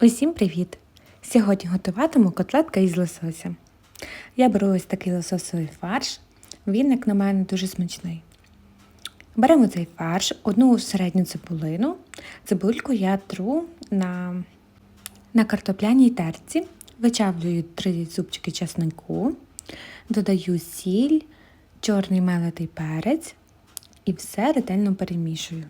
Усім привіт! Сьогодні готуватиму котлетка із лосося. Я беру ось такий лососовий фарш. Він, як на мене, дуже смачний. Беремо цей фарш, одну середню цибулину. Цибульку я тру на, на картопляній терці, вичавлюю 3 зубчики чеснику, додаю сіль, чорний мелитий перець і все ретельно перемішую.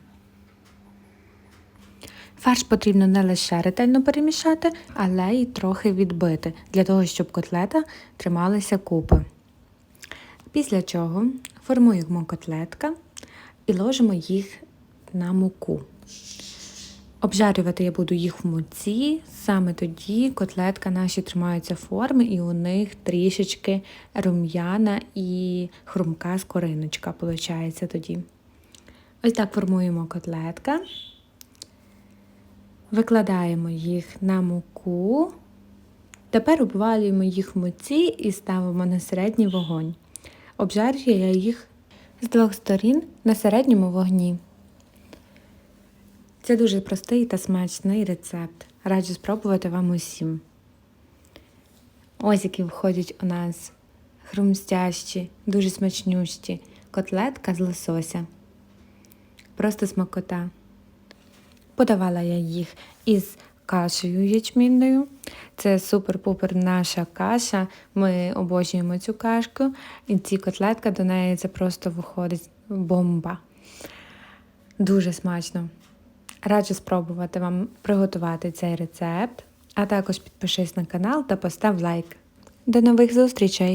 Фарш потрібно не лише ретельно перемішати, але й трохи відбити, для того, щоб котлета трималася купи. Після чого формуємо котлетка і ложимо їх на муку. Обжарювати я буду їх в муці, саме тоді котлетка наші тримаються форми і у них трішечки рум'яна і хрумка скориночка, виходить тоді. Ось так формуємо котлетка. Викладаємо їх на муку. Тепер обвалюємо їх в муці і ставимо на середній вогонь. Обжарюю я їх з двох сторін на середньому вогні. Це дуже простий та смачний рецепт. Раджу спробувати вам усім. Ось які входять у нас хрумстящі, дуже смачнющі котлетка з лосося. Просто смакота. Подавала я їх із кашею ячмінною. Це супер-пупер наша каша. Ми обожнюємо цю кашку. І ці котлетка до неї це просто виходить бомба. Дуже смачно. Раджу спробувати вам приготувати цей рецепт, а також підпишись на канал та постав лайк. До нових зустрічей!